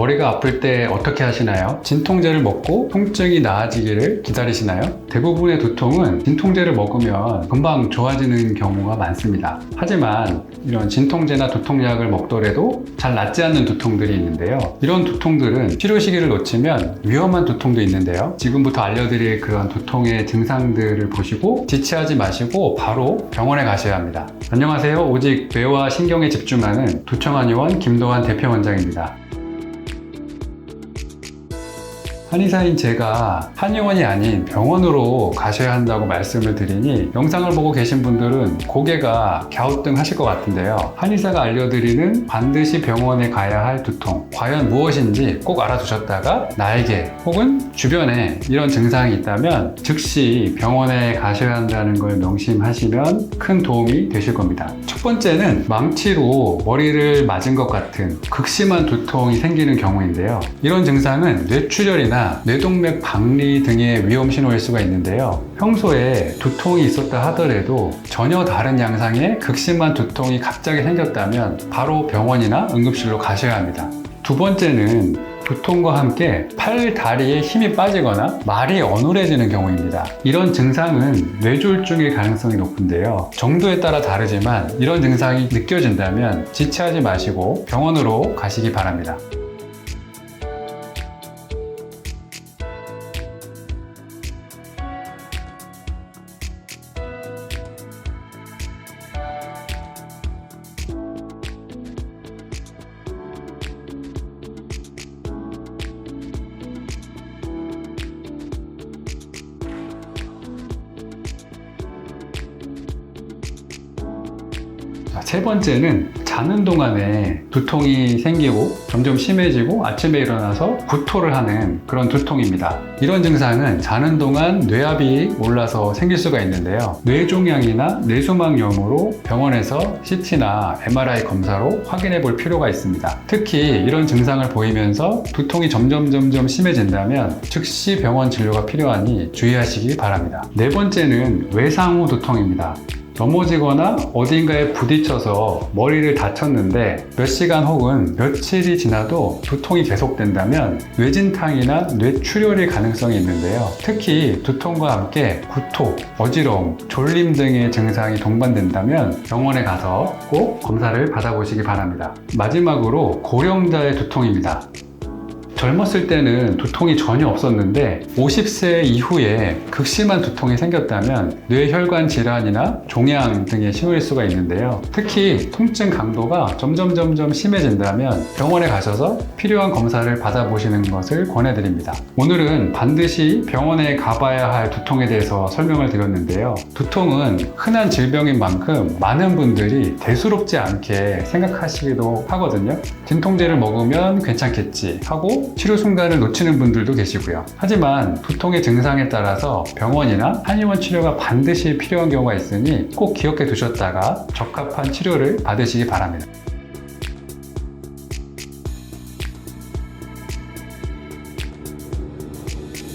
머리가 아플 때 어떻게 하시나요? 진통제를 먹고 통증이 나아지기를 기다리시나요? 대부분의 두통은 진통제를 먹으면 금방 좋아지는 경우가 많습니다. 하지만 이런 진통제나 두통약을 먹더라도 잘 낫지 않는 두통들이 있는데요. 이런 두통들은 치료 시기를 놓치면 위험한 두통도 있는데요. 지금부터 알려드릴 그런 두통의 증상들을 보시고 지체하지 마시고 바로 병원에 가셔야 합니다. 안녕하세요. 오직 뇌와 신경에 집중하는 두청한의원 김도환 대표원장입니다. 한의사인 제가 한의원이 아닌 병원으로 가셔야 한다고 말씀을 드리니 영상을 보고 계신 분들은 고개가 갸우뚱 하실 것 같은데요. 한의사가 알려드리는 반드시 병원에 가야 할 두통 과연 무엇인지 꼭 알아두셨다가 나에게 혹은 주변에 이런 증상이 있다면 즉시 병원에 가셔야 한다는 걸 명심하시면 큰 도움이 되실 겁니다. 첫 번째는 망치로 머리를 맞은 것 같은 극심한 두통이 생기는 경우인데요. 이런 증상은 뇌출혈이나 뇌동맥 박리 등의 위험 신호일 수가 있는데요. 평소에 두통이 있었다 하더라도 전혀 다른 양상의 극심한 두통이 갑자기 생겼다면 바로 병원이나 응급실로 가셔야 합니다. 두 번째는 두통과 함께 팔, 다리에 힘이 빠지거나 말이 어눌해지는 경우입니다. 이런 증상은 뇌졸중일 가능성이 높은데요. 정도에 따라 다르지만 이런 증상이 느껴진다면 지체하지 마시고 병원으로 가시기 바랍니다. 자, 세 번째는 자는 동안에 두통이 생기고 점점 심해지고 아침에 일어나서 구토를 하는 그런 두통입니다. 이런 증상은 자는 동안 뇌압이 올라서 생길 수가 있는데요. 뇌종양이나 뇌수막염으로 병원에서 CT나 MRI 검사로 확인해 볼 필요가 있습니다. 특히 이런 증상을 보이면서 두통이 점점 점점 심해진다면 즉시 병원 진료가 필요하니 주의하시기 바랍니다. 네 번째는 외상 후 두통입니다. 넘어지거나 어딘가에 부딪혀서 머리를 다쳤는데 몇 시간 혹은 며칠이 지나도 두통이 계속된다면 뇌진탕이나 뇌출혈일 가능성이 있는데요. 특히 두통과 함께 구토, 어지러움, 졸림 등의 증상이 동반된다면 병원에 가서 꼭 검사를 받아보시기 바랍니다. 마지막으로 고령자의 두통입니다. 젊었을 때는 두통이 전혀 없었는데 50세 이후에 극심한 두통이 생겼다면 뇌혈관 질환이나 종양 등의 신호일 수가 있는데요. 특히 통증 강도가 점점 점점 심해진다면 병원에 가셔서 필요한 검사를 받아보시는 것을 권해드립니다. 오늘은 반드시 병원에 가봐야 할 두통에 대해서 설명을 드렸는데요. 두통은 흔한 질병인 만큼 많은 분들이 대수롭지 않게 생각하시기도 하거든요. 진통제를 먹으면 괜찮겠지 하고 치료 순간을 놓치는 분들도 계시고요. 하지만 두통의 증상에 따라서 병원이나 한의원 치료가 반드시 필요한 경우가 있으니 꼭 기억해 두셨다가 적합한 치료를 받으시기 바랍니다.